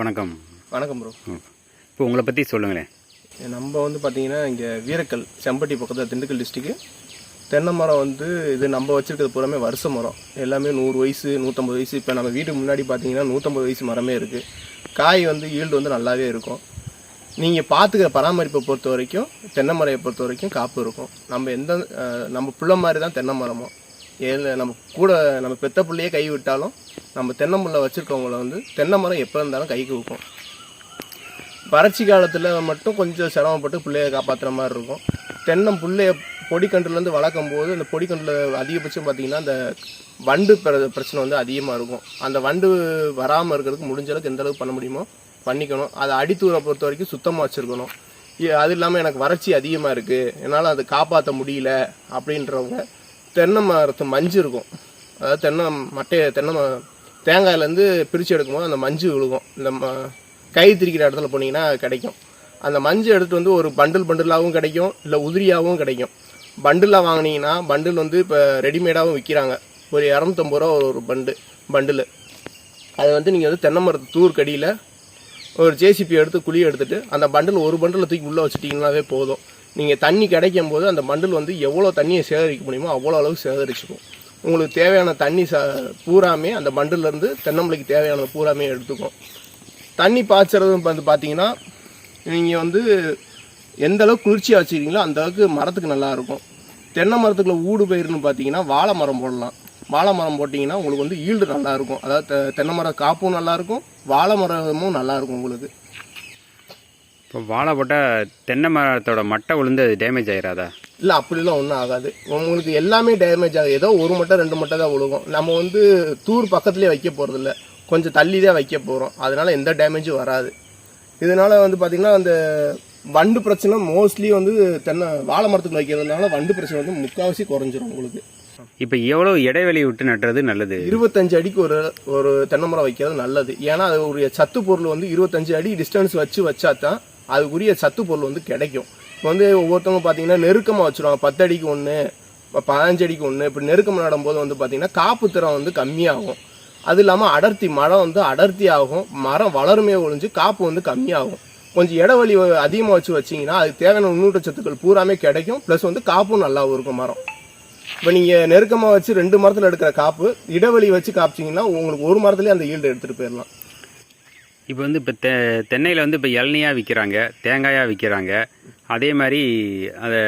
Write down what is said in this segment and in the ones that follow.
வணக்கம். வணக்கம் ப்ரோ இப்போ உங்களை பற்றி சொல்லுங்களேன். நம்ம வந்து பார்த்தீங்கன்னா இங்கே வீரக்கல் செம்பட்டி பக்கத்தில் திண்டுக்கல் டிஸ்ட்ரிக்கு தென்னை மரம் வந்து இது நம்ம வச்சிருக்கிறது பூராமே வருஷ மரம். எல்லாமே நூறு வயசு நூற்றம்பது வயசு. இப்போ நம்ம வீட்டுக்கு முன்னாடி பார்த்தீங்கன்னா நூற்றம்பது வயசு மரமே இருக்குது காய் வந்து ஈல்டு வந்து நல்லாவே இருக்கும். நீங்கள் பார்த்துக்கிற பராமரிப்பை பொறுத்த வரைக்கும் தென்னை மரையை பொறுத்த வரைக்கும் காப்பு இருக்கும். நம்ம எந்த நம்ம புள்ள மாதிரி தான் தென்னை மரமும். ஏழு நம்ம கூட நம்ம பெத்த பிள்ளையே கை விட்டாலும் நம்ம தென்னை முல்லை வச்சுருக்கவங்கள வந்து தென்னை மரம் எப்போ இருந்தாலும் கைக்கு வைக்கும் வறட்சி காலத்தில் மட்டும் கொஞ்சம் சிரமப்பட்டு பிள்ளைய காப்பாற்றுற மாதிரி இருக்கும். தென்னம் பிள்ளைய பொடிக்கன்றுலேருந்து வளர்க்கும் போது அந்த பொடிக்கன்றில் அதிகபட்சம் பார்த்தீங்கன்னா அந்த வண்டு பிர- பிரச்சனை வந்து அதிகமாக இருக்கும். அந்த வண்டு வராமல் இருக்கிறதுக்கு முடிஞ்ச அளவுக்கு எந்த அளவுக்கு பண்ண முடியுமோ பண்ணிக்கணும். அதை அடித்தூரை பொறுத்த வரைக்கும் சுத்தமாக வச்சுருக்கணும். அது இல்லாமல் எனக்கு வறட்சி அதிகமாக இருக்குது என்னால் அதை காப்பாற்ற முடியல அப்படின்றவங்க தென்னை மரத்து மஞ்சு இருக்கும். அதாவது தென்னை மட்டையை தென்னை தேங்காயிலேருந்து பிரித்து எடுக்கும்போது அந்த மஞ்சு விழுகும். இந்த ம கை திரிக்கிற இடத்துல போனீங்கன்னா கிடைக்கும். அந்த மஞ்சள் எடுத்துகிட்டு வந்து ஒரு பண்டில் பண்டிலாகவும் கிடைக்கும் இல்லை உதிரியாகவும் கிடைக்கும். பண்டிலாக வாங்கினீங்கன்னா பண்டில் வந்து இப்போ ரெடிமேடாகவும் விற்கிறாங்க ஒரு இரநூத்தம்பது ரூபா ஒரு பண்டு பண்டில் அது வந்து நீங்கள் வந்து தென்னை மரத்து தூர்க்கடியில் ஒரு ஜேசிபி எடுத்து குழி எடுத்துகிட்டு அந்த பண்டில் ஒரு பண்டில் தூக்கி உள்ளே வச்சுட்டிங்கனாவே போதும். நீங்கள் தண்ணி கிடைக்கும் போது அந்த மண்டல் வந்து எவ்வளோ தண்ணியை சேகரிக்க முடியுமோ அவ்வளோ அளவு சேகரிச்சுக்கும் உங்களுக்கு தேவையான தண்ணி ச பூராமே அந்த மண்டல்லேருந்து தென்னம்பிள்ளைக்கு தேவையான பூராமே எடுத்துக்கும். தண்ணி பாய்ச்சறது வந்து பார்த்தீங்கன்னா நீங்கள் வந்து எந்த அளவுக்கு குளிர்ச்சியாக வச்சுக்கிறீங்களோ அந்தளவுக்கு மரத்துக்கு நல்லா இருக்கும். தென்னை மரத்துக்குள்ள ஊடு பயிர்னு பார்த்தீங்கன்னா வாழை மரம் போடலாம். வாழை மரம் போட்டிங்கன்னா உங்களுக்கு வந்து ஈல்டு நல்லாயிருக்கும் அதாவது தென்னை மரம் காப்பும் நல்லாயிருக்கும் வாழை மரமும் நல்லா இருக்கும் உங்களுக்கு. இப்போ வாழை போட்டால் தென்னை மரத்தோட மட்டை விழுந்து அது டேமேஜ் ஆயிராதா? இல்லை அப்படிலாம் ஒன்றும் ஆகாது. உங்களுக்கு எல்லாமே டேமேஜ் ஆகும் ஏதோ ஒரு மட்டை ரெண்டு மட்டை தான் விழுகும் நம்ம வந்து தூர் பக்கத்துலேயே வைக்க போகிறதில்ல கொஞ்சம் தள்ளி தான் வைக்க போகிறோம் அதனால எந்த டேமேஜும் வராது. இதனால வந்து பார்த்திங்கன்னா அந்த வண்டு பிரச்சனை மோஸ்ட்லி வந்து தென்னை வாழை மரத்துக்கு வைக்கிறதுனால வண்டு பிரச்சனை வந்து முக்கால்வாசி குறைஞ்சிரும் உங்களுக்கு. இப்போ எவ்வளோ இடைவெளி விட்டு நட்டுறது நல்லது? இருபத்தஞ்சு அடிக்கு ஒரு ஒரு தென்னை மரம் வைக்கிறது நல்லது. ஏன்னா அது ஒரு சத்து பொருள் வந்து இருபத்தஞ்சு அடி டிஸ்டன்ஸ் வச்சு வச்சா தான் அதுக்குரிய சத்து பொருள் வந்து கிடைக்கும். இப்போ வந்து ஒவ்வொருத்தவங்க பார்த்தீங்கன்னா நெருக்கமாக வச்சுருவாங்க. பத்து அடிக்கு ஒன்று பதினஞ்சடிக்கு ஒன்று இப்படி நெருக்கம் நடும்போது வந்து பார்த்திங்கன்னா காப்பு திறம் வந்து கம்மியாகும். அது இல்லாமல் அடர்த்தி மரம் வந்து அடர்த்தி ஆகும் மரம் வளருமே ஒழிஞ்சு காப்பு வந்து கம்மியாகும். கொஞ்சம் இடைவெளி அதிகமாக வச்சு வச்சிங்கன்னா அதுக்கு தேவையான நுண்ணூட்டச்சத்துக்கள் பூராமே கிடைக்கும். ப்ளஸ் வந்து காப்பும் நல்லாவும் இருக்கும் மரம். இப்போ நீங்கள் நெருக்கமாக வச்சு ரெண்டு மரத்தில் எடுக்கிற காப்பு இடைவெளி வச்சு காப்பிச்சிங்கன்னா உங்களுக்கு ஒரு மரத்துலேயே அந்த ஈல்டு எடுத்துகிட்டு போயிடலாம். இப்போ வந்து இப்போ தெ தென்னையில் வந்து இப்போ இளநியாக விற்கிறாங்க தேங்காயாக விற்கிறாங்க அதே மாதிரி அதை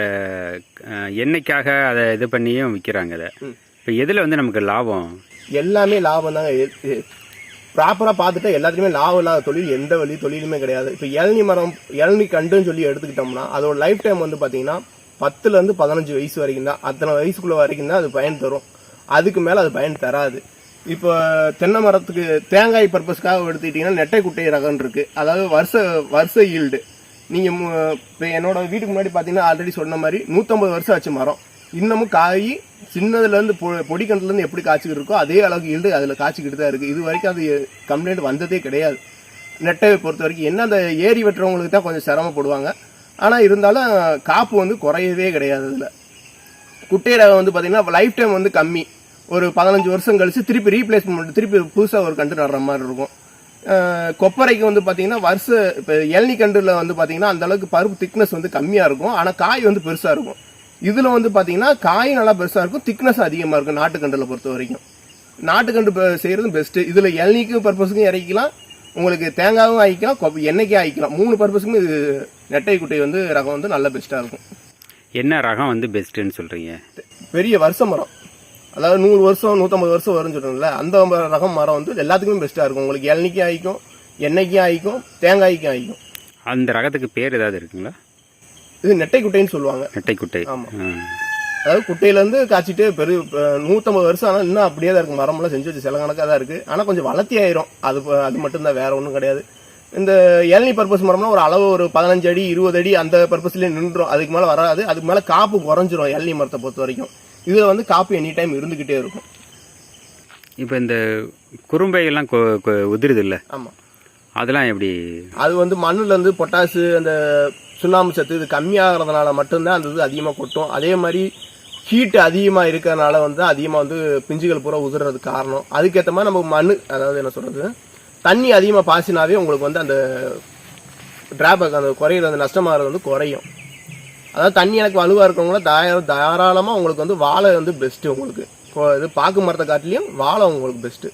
எண்ணெய்க்காக அதை இது பண்ணியும் விற்கிறாங்க அதை. இப்போ எதில் வந்து நமக்கு லாபம்? எல்லாமே லாபம் தாங்க. ப்ராப்பராக பார்த்துட்டா எல்லாத்துலேயுமே லாபம் இல்லாத தொழில் எந்த வழி தொழிலுமே கிடையாது. இப்போ இளநி மரம் இளநி கண்டுன்னு சொல்லி எடுத்துக்கிட்டோம்னா அதோட லைஃப் டைம் வந்து பார்த்தீங்கன்னா பத்துலேருந்து பதினஞ்சு வயசு வரைக்கும் தான். அத்தனை வயசுக்குள்ள வரைக்கும் தான் அது பயன் தரும். அதுக்கு மேலே அது பயன் தராது. இப்போ தென்னை மரத்துக்கு தேங்காய் பர்பஸ்க்காக எடுத்துக்கிட்டிங்கன்னா நெட்டை குட்டை ரகம் இருக்குது அதாவது வருஷ வருஷ ஈல்டு நீங்கள் இப்போ என்னோட வீட்டுக்கு முன்னாடி பார்த்தீங்கன்னா ஆல்ரெடி சொன்ன மாதிரி நூற்றம்பது வருஷம் ஆச்சு மரம். இன்னமும் காய் சின்னதுலேருந்து பொ பொடிக்கண்டுலேருந்து எப்படி காய்ச்சிக்கிட்டு இருக்கோ அதே அளவுக்கு ஈல்டு அதில் காய்ச்சிக்கிட்டு தான் இருக்குது இது வரைக்கும் அது கம்ப்ளைண்ட் வந்ததே கிடையாது. நெட்டை பொறுத்த வரைக்கும் என்ன அந்த ஏரி வெட்டுறவங்களுக்கு தான் கொஞ்சம் சிரமப்படுவாங்க. ஆனால் இருந்தாலும் காப்பு வந்து குறையவே கிடையாது அதில். குட்டை ரகம் வந்து பார்த்தீங்கன்னா லைஃப் டைம் வந்து கம்மி. ஒரு பதினஞ்சு வருஷம் கழிச்சு திருப்பி ரீப்ளேஸ்மெண்ட் திருப்பி புதுசாக ஒரு கண்டு நடுற மாதிரி இருக்கும். கொப்பரைக்கு வந்து பார்த்தீங்கன்னா வருஷ இப்போ இளநி கண்டுல வந்து பார்த்தீங்கன்னா அந்த அளவுக்கு பருப்பு திக்னஸ் வந்து கம்மியாக இருக்கும். ஆனால் காய் வந்து பெருசாக இருக்கும். இதில் வந்து பார்த்தீங்கன்னா காய் நல்லா பெருசாக இருக்கும் திக்னஸ் அதிகமாக இருக்கும் நாட்டுக்கண்டில் பொறுத்த வரைக்கும். நாட்டுக்கண்டு பெ- செய்யறது பெஸ்ட்டு இதில் இளநிக்கு பர்பஸுக்கும் இறக்கிக்கலாம். உங்களுக்கு தேங்காயும் ஆயிக்கலாம் கொப்ப- எண்ணெய்க்கே ஆயிக்கலாம் மூணு பர்பஸுக்கும் இது நெட்டை குட்டை வந்து ரகம் வந்து நல்ல பெஸ்ட்டாக இருக்கும். என்ன ரகம் வந்து பெஸ்ட்டுன்னு சொல்கிறீங்க பெரிய வருஷ மரம். அதாவது நூறு வருஷம் நூற்றம்பது வருஷம் வரும்னு சொல்கிறோம்ல அந்த ரகம் மரம் வந்து எல்லாத்துக்குமே பெஸ்ட்டாக இருக்கும். உங்களுக்கு இளநிக்கும் ஆயிக்கும் எண்ணெய்க்கும் ஆயிக்கும் தேங்காய்க்கும் ஆயிக்கும் அந்த ரகத்துக்கு பேர் ஏதாவது இருக்குங்களா? இது நெட்டை குட்டைன்னு சொல்லுவாங்க. நெட்டைக்குட்டை. ஆமா. ம். அதாவது குட்டையிலேருந்து காய்ச்சிட்டு பெரு நூற்றம்பது வருஷம் ஆனால் இன்னும் அப்படியே தான் இருக்கு மரமெல்லாம் செஞ்சு வச்சு சில கணக்காக தான் இருக்குது ஆனால் கொஞ்சம் வளர்த்தி ஆயிரும். அது அது மட்டும்தான் வேற ஒன்றும் கிடையாது. இந்த இளநீ பர்பஸ் மரம்னா ஒரு அளவு ஒரு பதினஞ்சு அடி இருபது அடி அந்த பர்பஸ்லேயே நின்றுடும் அதுக்கு மேலே வராது. அதுக்கு மேலே காப்பு குறைஞ்சிரும் இளநீ மரத்தை பொறுத்த வரைக்கும். இதில் வந்து காப்பு எனி டைம் இருந்துக்கிட்டே இருக்கும். இப்போ இந்த குறும்பைகள்லாம் உதிருது இல்லை? ஆமாம் அதெல்லாம் எப்படி? அது வந்து மண்ணுல இருந்து பொட்டாசு அந்த சுண்ணாம்பு சத்து இது கம்மியாகிறதுனால மட்டும்தான் அந்த இது அதிகமாக கொட்டும். அதே மாதிரி ஹீட் அதிகமாக இருக்கிறதுனால வந்து அதிகமாக வந்து பிஞ்சுகள் பூரா உதிர்றதுக்கு காரணம். அதுக்கேற்ற மாதிரி நம்ம மண் அதாவது என்ன சொல்றது தண்ணி அதிகமாக பாசினாவே உங்களுக்கு வந்து அந்த டிராபேக் அந்த குறையிற அந்த நஷ்டமாகிறது வந்து குறையும். அதாவது தண்ணி எனக்கு வலுவாக இருக்கவங்கள தாரா தாராளமாக உங்களுக்கு வந்து வாழை வந்து பெஸ்ட்டு உங்களுக்கு. இப்போ இது பாக்கு மரத்தை காட்டிலையும் வாழை உங்களுக்கு பெஸ்ட்டு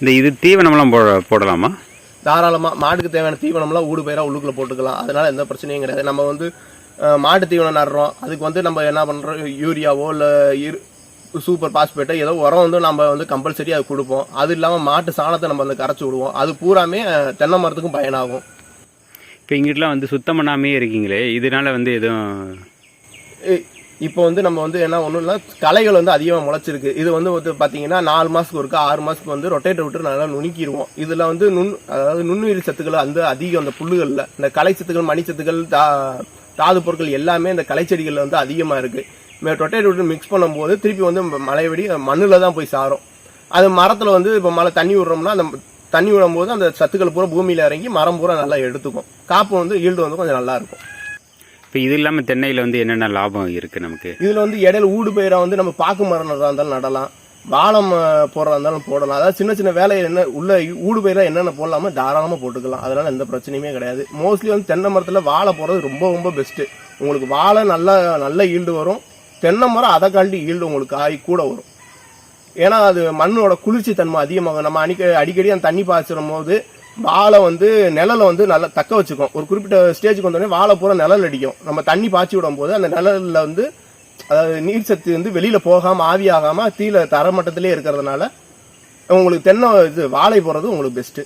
இந்த இது தீவனம்லாம் போ போடலாமா? தாராளமாக மாட்டுக்கு தேவையான தீவனம்லாம் ஊடு பயிராக உள்ளுக்குள்ள போட்டுக்கலாம். அதனால எந்த பிரச்சனையும் கிடையாது. நம்ம வந்து மாட்டு தீவனம் நடுறோம். அதுக்கு வந்து நம்ம என்ன பண்ணுறோம் யூரியாவோ இல்லை சூப்பர் பாஸ்பேட்டோ ஏதோ உரம் வந்து நம்ம வந்து கம்பல்சரி அது கொடுப்போம். அது இல்லாமல் மாட்டு சாணத்தை நம்ம வந்து கரைச்சி விடுவோம். அது பூராமே தென்னை மரத்துக்கும் பயனாகும். இப்போ இங்கிட்டலாம் வந்து சுத்தம் பண்ணாமே இருக்கீங்களே இதனால வந்து எதுவும் இ- இப்போ வந்து நம்ம வந்து என்ன ஒன்றும் இல்லை களைகள் வந்து அதிகமாக முளைச்சிருக்கு. இது வந்து வந்து பார்த்தீங்கன்னா நாலு மாதத்துக்கு ஒருக்கா ஆறு மாதத்துக்கு வந்து ரொட்டேட்டர் விட்டு நல்லா நுணுக்கிடுவோம் இதில் வந்து நுண் அதாவது நுண்ணுயிரி சத்துக்கள் வந்து அதிகம் அந்த புல்லுகளில். இந்த களை சத்துக்கள் மணி சத்துக்கள் தா தாது பொருட்கள் எல்லாமே இந்த களைச்செடிகளில் வந்து அதிகமாக இருக்குது ரொட்டேட்டர் விட்டு மிக்ஸ் பண்ணும்போது திருப்பி வந்து மழை வெடி மண்ணில் தான் போய் சாரும். அது மரத்தில் வந்து இப்போ மழை தண்ணி விடுறோம்னா அந்த தண்ணி விடும்போது அந்த சத்துக்கள் பூரா பூமியில் இறங்கி மரம் பூரா நல்லா எடுத்துக்கும். காப்பு வந்து ஈல்டு வந்து கொஞ்சம் நல்லா இருக்கும். இப்போ இது இல்லாமல் தென்னையில் வந்து என்னென்ன லாபம் இருக்குது நமக்கு? இதுல வந்து இடையில ஊடு பயிரா வந்து நம்ம பாக்கு மரம் நடுறதா இருந்தாலும் நடலாம். வாழம் அஹ், போடுறதா இருந்தாலும் போடலாம். அதாவது சின்ன சின்ன வேலை என்ன உள்ள ஊடு பயிரா என்னென்ன போடலாமோ தாராளமா போட்டுக்கலாம். அதனால எந்த பிரச்சனையுமே கிடையாது. மோஸ்ட்லி வந்து தென்னை மரத்துல வாழை போடுறது ரொம்ப ரொம்ப பெஸ்ட் உங்களுக்கு வாழை நல்ல நல்ல ஈல்டு வரும். தென்னை மரம் அதை காட்டி ஈல்டு உங்களுக்கு காய் கூட வரும். ஏன்னா அது மண்ணோட குளிர்ச்சி தன்மை அதிகமாகும். நம்ம அடிக்க அடிக்கடி அந்த தண்ணி பாய்ச்சிடும் போது வாழை வந்து நிழலை வந்து நல்லா தக்க வச்சுக்கும். ஒரு குறிப்பிட்ட ஸ்டேஜுக்கு வந்தோடனே வாழை பூரா நிழல் அடிக்கும். நம்ம தண்ணி பாய்ச்சி விடும் போது அந்த நிழல்ல வந்து அதாவது நீர் சத்து வந்து வெளியில போகாம ஆவியாகாம தீல தரமட்டத்திலே இருக்கிறதுனால உங்களுக்கு தென்னை இது வாழை போடுறது உங்களுக்கு பெஸ்ட்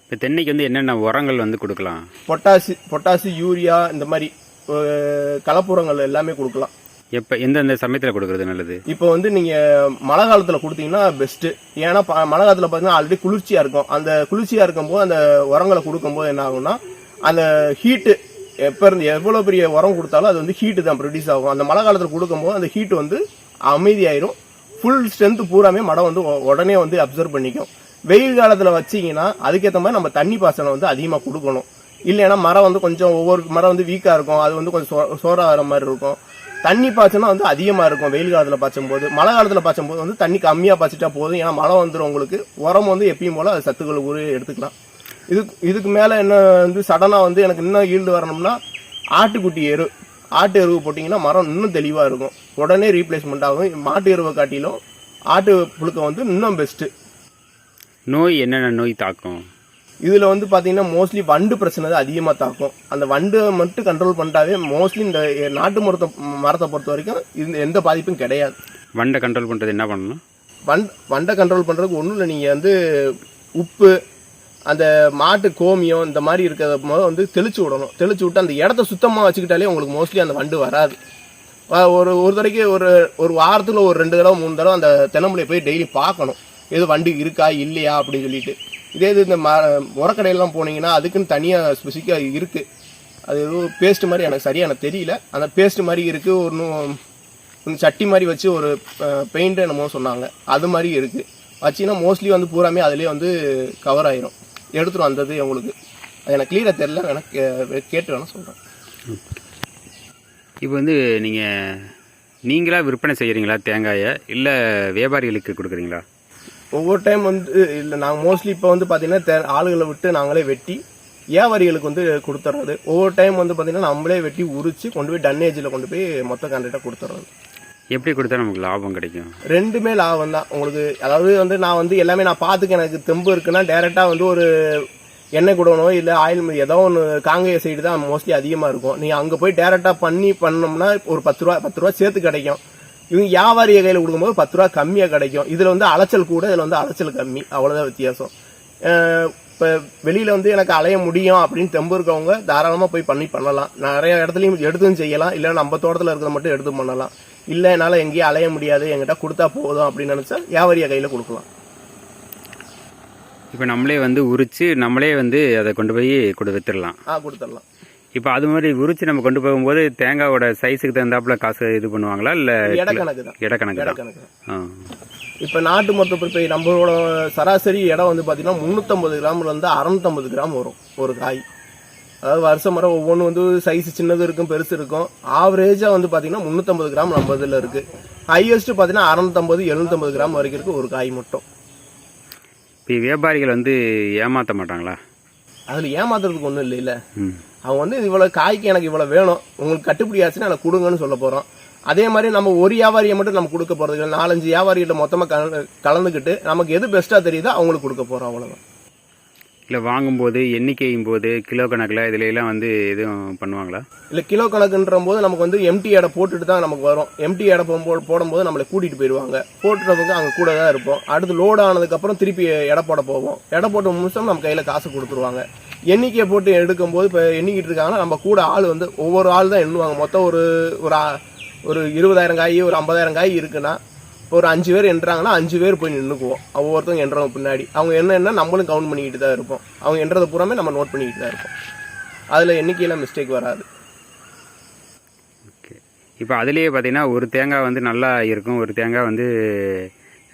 இப்போ தென்னைக்கு வந்து என்னென்ன உரங்கள் வந்து கொடுக்கலாம்? பொட்டாசி பொட்டாசி யூரியா இந்த மாதிரி அஹ், கலப்புரங்கள் எல்லாமே கொடுக்கலாம். எப்போ எந்தெந்த சமயத்தில் கொடுக்கறது நல்லது? இப்போ வந்து நீங்க மழை காலத்துல கொடுத்தீங்கன்னா பெஸ்ட் ஏன்னா ப- மழை காலத்துல பாத்தீங்கன்னா ஆல்ரெடி குளிர்ச்சியா இருக்கும். அந்த குளிர்ச்சியா இருக்கும்போது அந்த உரங்களை கொடுக்கும்போது என்ன ஆகும்னா அந்த ஹீட்டு எப்ப இருந்து எவ்வளவு பெரிய உரம் கொடுத்தாலும் அது வந்து ஹீட்டு தான் ப்ரொடியூஸ் ஆகும். அந்த மழை காலத்துல கொடுக்கும்போது அந்த ஹீட் வந்து அமைதியாயிரும். ஃபுல் ஸ்ட்ரென்த் பூராமே மடம் வந்து உடனே வந்து அப்சர்வ் பண்ணிக்கும். வெயில் காலத்துல வச்சீங்கன்னா அதுக்கேற்ற மாதிரி நம்ம தண்ணி பாசனம் வந்து அதிகமா கொடுக்கணும். இல்லைன்னா மரம் வந்து கொஞ்சம் ஒவ்வொரு மரம் வந்து வீக்கா இருக்கும். அது வந்து கொஞ்சம் சோ- சோறாகிற மாதிரி இருக்கும். தண்ணி பாய்ச்சனா வந்து அதிகமா இருக்கும். வெயில் காலத்துல பாய்ச்சும் போது மழை காலத்துல பாய்ச்சும் போது வந்து தண்ணி கம்மியா பாய்ச்சிட்டா போதும். ஏன்னா மழை வந்துடும் உங்களுக்கு. உரம் வந்து எப்பயும் போல அது சத்துக்கள் உரு எடுத்துக்கலாம். இதுக்கு இதுக்கு மேல என்ன வந்து சடனா வந்து எனக்கு இன்னும் ஈல்டு வரணும்னா ஆட்டுக்குட்டி எரு. ஆட்டு எருவு போட்டிங்கன்னா மரம் இன்னும் தெளிவாக இருக்கும். உடனே ரீப்ளேஸ்மெண்ட் ஆகும். மாட்டு எருவை காட்டிலும் ஆட்டு புழுக்க வந்து இன்னும் பெஸ்ட்டு நோய் என்னென்ன நோய் தாக்கும்? இதுல வந்து பாத்தீங்கன்னா மோஸ்ட்லி வண்டு பிரச்சனை தான் அதிகமா தாக்கும். அந்த வண்டு மட்டும் கண்ட்ரோல் பண்ணிட்டாவே மோஸ்ட்லி இந்த நாட்டு மரத்தை மரத்தை பொறுத்த வரைக்கும் இந்த எந்த பாதிப்பும் கிடையாது. வண்டை கண்ட்ரோல் பண்ணுறது என்ன பண்ணணும்? வண்ட் வண்டை கண்ட்ரோல் பண்றதுக்கு ஒன்றும் இல்லை. நீங்க வந்து உப்பு அந்த மாட்டு கோமியம் இந்த மாதிரி இருக்கிறத முதல்ல வந்து தெளிச்சு விடணும். தெளிச்சு விட்டு அந்த இடத்த சுத்தமாக வச்சுக்கிட்டாலே உங்களுக்கு மோஸ்ட்லி அந்த வண்டு வராது. ஒரு ஒரு தடவைக்கு ஒரு ஒரு வாரத்துல ஒரு ரெண்டு தடவை மூணு தடவை அந்த தென்னம்பிள்ளைய போய் டெய்லி பார்க்கணும். எது வண்டு இருக்கா இல்லையா அப்படின்னு சொல்லிட்டு. இதே இது இந்த ம உரக்கடையெல்லாம் போனீங்கன்னா அதுக்குன்னு தனியாக ஸ்பெசிஃபிக்காக இருக்குது அது ஏதோ பேஸ்ட் மாதிரி எனக்கு சரியாக எனக்கு தெரியல. அந்த பேஸ்ட் மாதிரி இருக்குது ஒன்றும் கொஞ்சம் சட்டி மாதிரி வச்சு ஒரு பெயிண்ட் என்னமோ சொன்னாங்க. அது மாதிரி இருக்குது வச்சீங்கன்னா மோஸ்ட்லி வந்து பூராமே அதுலேயே வந்து கவர் ஆயிரும். எடுத்துரும் வந்தது உங்களுக்கு. அது எனக்கு கிளியராக தெரில எனக்கு கேட்டு வேணால் சொல்கிறேன் இப்போ வந்து நீங்கள் நீங்களாக விற்பனை செய்கிறீங்களா தேங்காயை? இல்லை வியாபாரிகளுக்கு கொடுக்குறீங்களா? ஒவ்வொரு டைம் வந்து இல்லை நாங்கள் மோஸ்ட்லி இப்போ வந்து பார்த்தீங்கன்னா ஆளுகளை விட்டு நாங்களே வெட்டி வியாபாரிகளுக்கு வந்து கொடுத்துட்றது ஒவ்வொரு டைம் வந்து பார்த்தீங்கன்னா நம்மளே வெட்டி உரிச்சு கொண்டு போய் டன்னேஜில் கொண்டு போய் மொத்த கான்ட்ராக்டாக கொடுத்துட்றது எப்படி கொடுத்தா நமக்கு லாபம் கிடைக்கும்? ரெண்டுமே லாபம் தான். உங்களுக்கு அதாவது வந்து நான் வந்து எல்லாமே நான் பார்த்துக்க எனக்கு தெம்பு இருக்குன்னா டேரெக்டாக வந்து ஒரு எண்ணெய் குடணும் இல்லை ஆயில் ஏதோ ஒன்று காங்கேய சைடு தான் மோஸ்ட்லி அதிகமாக இருக்கும். நீங்கள் அங்கே போய் டேரெக்டாக பண்ணி பண்ணோம்னா ஒரு பத்து ரூபா பத்து ரூபா சேர்த்து கிடைக்கும். இவங்க வியாபாரி கையில் கொடுக்கும்போது பத்து ரூபா கம்மியாக கிடைக்கும். இதில் வந்து அலைச்சல் கூட இதில் வந்து அலைச்சல் கம்மி. அவ்வளோதான் வித்தியாசம். இப்போ வெளியில் வந்து எனக்கு அலைய முடியும் அப்படின்னு தெம்பு இருக்கவங்க தாராளமாக போய் பண்ணி பண்ணலாம். நிறைய இடத்துலையும் எடுத்தும் செய்யலாம். இல்லை நம்ம தோட்டத்தில் இருக்கிறத மட்டும் எடுத்து பண்ணலாம். இல்லை என்னால் எங்கேயும் அலைய முடியாது. என்கிட்ட கொடுத்தா போதும் அப்படின்னு நினச்சா வியாபாரியா கையில் கொடுக்கலாம். இப்போ நம்மளே வந்து உரித்து நம்மளே வந்து அதை கொண்டு போய் கொடு வித்துடலாம். ஆ கொடுத்துடலாம். இப்போ அது மாதிரி உரித்து நம்ம கொண்டு போகும்போது தேங்காவோட சைஸுக்கு தகுந்தாப்புல காசு இது பண்ணுவாங்களா? இல்லை இடக்கணக்கு தான். இடக்கணக்கு தான். இப்போ நாட்டு மொத்த இப்போ நம்மளோட சராசரி இடம் வந்து பார்த்தீங்கன்னா முந்நூற்றம்பது கிராம்ல இருந்து அறநூத்தம்பது கிராம் வரும் ஒரு காய். அதாவது வருஷம் மரம் ஒவ்வொன்று வந்து சைஸ் சின்னது இருக்கும் பெருசு இருக்கும். ஆவரேஜாக வந்து பார்த்தீங்கன்னா முந்நூற்றம்பது கிராம் நம்ம இதில் இருக்கு. ஹையஸ்ட் பார்த்தீங்கன்னா அறநூத்தம்பது எழுநூத்தம்பது கிராம் வரைக்கும் இருக்கு ஒரு காய் மட்டும். இப்போ வியாபாரிகள் வந்து ஏமாற்ற மாட்டாங்களா? அதில் ஏமாத்துறதுக்கு ஒன்றும் இல்லை இல்லை அவங்க வந்து இவ்வளோ காய்க்கு எனக்கு இவ்வளோ வேணும். உங்களுக்கு கட்டுப்படி ஆச்சுன்னா எனக்கு கொடுங்கன்னு சொல்ல போகிறோம் அதே மாதிரி நம்ம ஒரு வியாபாரியை மட்டும் நம்ம கொடுக்க போகிறது நாலஞ்சு வியாபாரிகிட்ட மொத்தமாக கலந்து கலந்துக்கிட்டு நமக்கு எது பெஸ்ட்டாக தெரியுதோ அவங்களுக்கு கொடுக்க போகிறோம் அவ்வளோதான் இல்லை வாங்கும்போது எண்ணிக்கையும் போது கிலோ கணக்கில் இதுல வந்து எதுவும் பண்ணுவாங்களா? இல்லை கிலோ கணக்குன்ற போது நமக்கு வந்து எம்டி எடை போட்டுட்டு தான் நமக்கு வரும். எம்டி எடை போகும்போது போடும்போது நம்மளை கூட்டிகிட்டு போயிடுவாங்க போட்டுறவங்க அங்கே கூட தான் இருப்போம். அடுத்து லோடு ஆனதுக்கப்புறம் திருப்பி எடை போட போவோம். எடை போட்ட முடிச்சோம் நம்ம கையில் காசு கொடுத்துருவாங்க. எண்ணிக்கையை போட்டு எடுக்கும்போது இப்போ எண்ணிக்கிட்டு இருக்காங்கன்னா நம்ம கூட ஆள் வந்து ஒவ்வொரு ஆள் தான் எண்ணுவாங்க. மொத்தம் ஒரு ஒரு ஒரு இருபதாயிரம் காய் ஒரு ஐம்பதாயிரம் காய் இருக்குன்னா ஒரு அஞ்சு பேர் என்றாங்கன்னா அஞ்சு பேர் போய் நின்றுக்குவோம் ஒவ்வொருத்தவங்க என்றவங்க பின்னாடி. அவங்க என்ன என்ன நம்மளும் கவுண்ட் பண்ணிக்கிட்டு தான் இருப்போம். அவங்க என்றதை பூராமே நம்ம நோட் பண்ணிக்கிட்டு தான் இருப்போம். அதில் எண்ணிக்கையில் மிஸ்டேக் வராது. ஓகே இப்போ அதுலேயே பார்த்தீங்கன்னா ஒரு தேங்காய் வந்து நல்லா இருக்கும். ஒரு தேங்காய் வந்து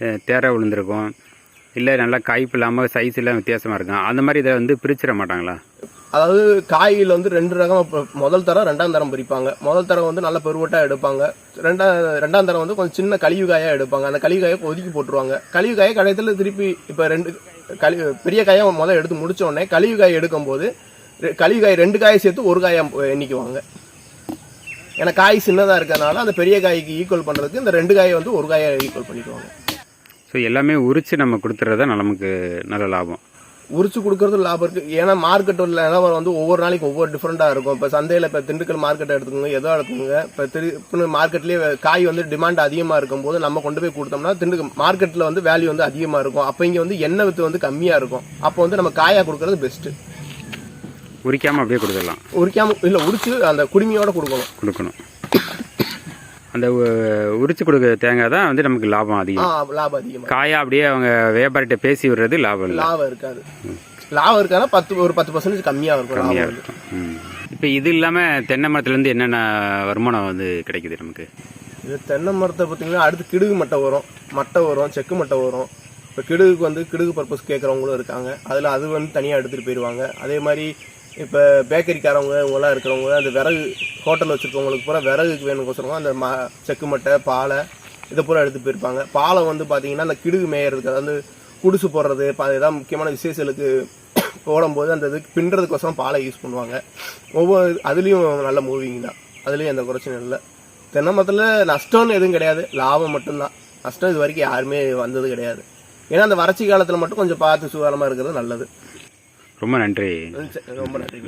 தேரை தேர விழுந்திருக்கும். இல்லை நல்லா காய்ப்பு இல்லாமல் சைஸ் எல்லாம் வித்தியாசமாக இருக்கும் அந்த மாதிரி இதை வந்து பிரிச்சிட மாட்டாங்களா? அதாவது காயில் வந்து ரெண்டு ரகம் முதல் தரம் ரெண்டாம் தரம் பிரிப்பாங்க. முதல் தரம் வந்து நல்ல பெருவட்டாக எடுப்பாங்க. ரெண்டாம் ரெண்டாம் தரம் வந்து கொஞ்சம் சின்ன கழிவு காயாக எடுப்பாங்க. அந்த கழிவு காயை ஒதுக்கி போட்டுருவாங்க. கழிவு காயை கடையத்தில் திருப்பி இப்போ ரெண்டு கழி பெரிய காயை முதல் எடுத்து முடிச்ச உடனே கழிவு காய் எடுக்கும்போது கழிவு காய் ரெண்டு காயை சேர்த்து ஒரு காயை எண்ணிக்குவாங்க. ஏன்னா காய் சின்னதாக இருக்கிறதுனால அந்த பெரிய காய்க்கு ஈக்குவல் பண்ணுறதுக்கு இந்த ரெண்டு காயை வந்து ஒரு காயை ஈக்குவல் பண்ணிக்குவாங்க. ஸோ எல்லாமே உரித்து நம்ம கொடுத்துறது தான் நமக்கு நல்ல லாபம். உரிச்சு கொடுக்கறது லாபம் இருக்கு. ஏன்னா மார்க்கெட் உள்ள நிலவரம் வந்து ஒவ்வொரு நாளைக்கு ஒவ்வொரு டிஃப்ரெண்டாக இருக்கும். இப்போ சந்தையில் இப்போ திண்டுக்கல் மார்க்கெட்டை எடுத்துக்கோங்க எதோ எடுத்துக்கோங்க. இப்போ திரு மார்க்கெட்லேயே காய் வந்து டிமாண்ட் அதிகமாக இருக்கும்போது நம்ம கொண்டு போய் கொடுத்தோம்னா திண்டுக்கல் மார்க்கெட்டில் வந்து வேல்யூ வந்து அதிகமாக இருக்கும். அப்போ இங்கே வந்து எண்ணெய் வித்து வந்து கம்மியாக இருக்கும். அப்போ வந்து நம்ம காயாக கொடுக்கறது பெஸ்ட்டு உரிக்காமல் அப்படியே கொடுத்துடலாம். உரிக்காம இல்லை உரிச்சு அந்த குடுமையோட கொடுக்கணும். கொடுக்கணும். அந்த உரிச்சு கொடுக்குற தேங்காய் தான் வந்து நமக்கு லாபம் அதிகம். லாபம் அதிகமாக காயா அப்படியே அவங்க வியாபாரிகிட்ட பேசி விடுறது லாபம் இல்லை. லாபம் இருக்காது. லாபம் இருக்காதுன்னா பத்து ஒரு பத்து பர்சன்டேஜ் கம்மியாக இருக்கும். கம்மியாக. இருக்கும். இப்போ இது இல்லாமல் தென்னை மரத்துலேருந்து என்னென்ன வருமானம் வந்து கிடைக்குது நமக்கு? இது தென்னை மரத்தை பார்த்தீங்கன்னா அடுத்து கிடுகு மட்டை வரும். மட்டை வரும் செக்கு மட்டை வரும். இப்போ கிடுகுக்கு வந்து கிடுகு பர்பஸ் கேட்குறவங்களும் இருக்காங்க. அதில் அது வந்து தனியாக எடுத்துகிட்டு போயிடுவாங்க. அதே மாதிரி இப்போ பேக்கரிக்காரவங்க இவங்கெல்லாம் இருக்கிறவங்க அந்த விறகு ஹோட்டல் வச்சுருக்கவங்களுக்கு பூரா விறகுக்கு வேணுங்கோசரம் அந்த ம செக்கு மட்டை பாலை இதை பூரா எடுத்து போயிருப்பாங்க. பாலை வந்து பார்த்தீங்கன்னா அந்த கிடுகு மேயறதுக்கு அதாவது குடிசு போடுறது ப- ஏதாவது முக்கியமான விசேஷங்களுக்கு போடும்போது அந்த இதுக்கு பின்னுறதுக்கோசரம் பாலை யூஸ் பண்ணுவாங்க. ஒவ்வொரு அதுலேயும் நல்ல மூவிங் தான். அதுலேயும் எந்த குறைச்சலும் இல்லை. தென்னை மரத்தில் நஷ்டம்னு எதுவும் கிடையாது. லாபம் மட்டும்தான். நஷ்டம் இது வரைக்கும் யாருமே வந்தது கிடையாது. ஏன்னா அந்த வறட்சி காலத்தில் மட்டும் கொஞ்சம் பார்த்து சுகாரமாக இருக்கிறது நல்லது. ரொம்ப நன்றி. ரொம்ப நன்றி.